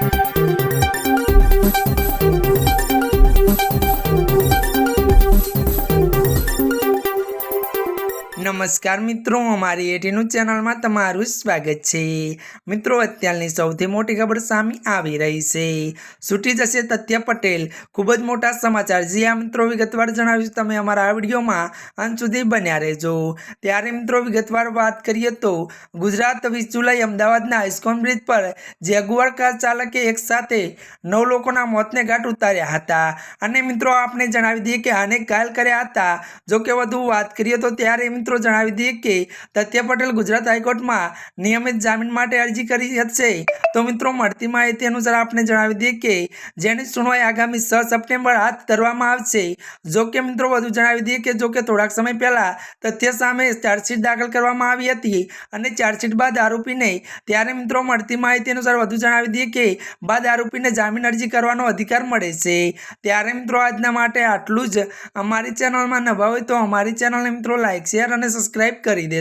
Thank you. નમસ્કાર મિત્રો, અમારી એટીનું ચેનલમાં તમારું સ્વાગત છે. મિત્રો, અત્યારની સૌથી મોટી ખબર સામે આવી રહી છે. છૂટી જશે તથ્ય પટેલ. ખૂબ જ મોટા સમાચાર. જે આ મિત્રો, વિગતવાર જણાવ્યું તમે અમારા આ વિડીયોમાં અંત સુધી બન્યા રહેજો. ત્યારે, મિત્રો, વિગતવાર વાત કરીએ તો, ગુજરાત વીસ જુલાઈ અમદાવાદના ઇસ્કોન બ્રિજ પર જેગુઆર કાર ચાલકે એક સાથે નવ લોકોના મોતને ઘાટ ઉતાર્યા હતા. અને, મિત્રો, આપને જણાવી દઈએ કે અનેક ઘાયલ કર્યા હતા. જો કે, વધુ વાત કરીએ તો ત્યારે, મિત્રો જણાવી દઈએ કે તથ્ય પટેલ ગુજરાત હાઈકોર્ટમાં નિયમિત જામીન માટે અરજી કરી હશે. તો મિત્રો, મળતી માહિતી અનુસાર આપણે જણાવી દઈએ કે જેની સુનવાઈ આગામી છ સપ્ટેમ્બર હાથ ધરવામાં આવશે. જો કે મિત્રો, વધુ જણાવી દઈએ કે જો કે થોડાક સમય પહેલાં તથ્ય સામે ચાર્જશીટ દાખલ કરવામાં આવી હતી અને ચાર્જશીટ બાદ આરોપીને ત્યારે મિત્રો, મળતી માહિતી અનુસાર વધુ જણાવી દઈએ કે બાદ આરોપીને જામીન અરજી કરવાનો અધિકાર મળે છે. ત્યારે મિત્રો, આજના માટે આટલું જ. અમારી ચેનલમાં નવા હોય તો અમારી ચેનલને મિત્રો, લાઈક, શેર અને સબસ્ક્રાઈબ કરી દે.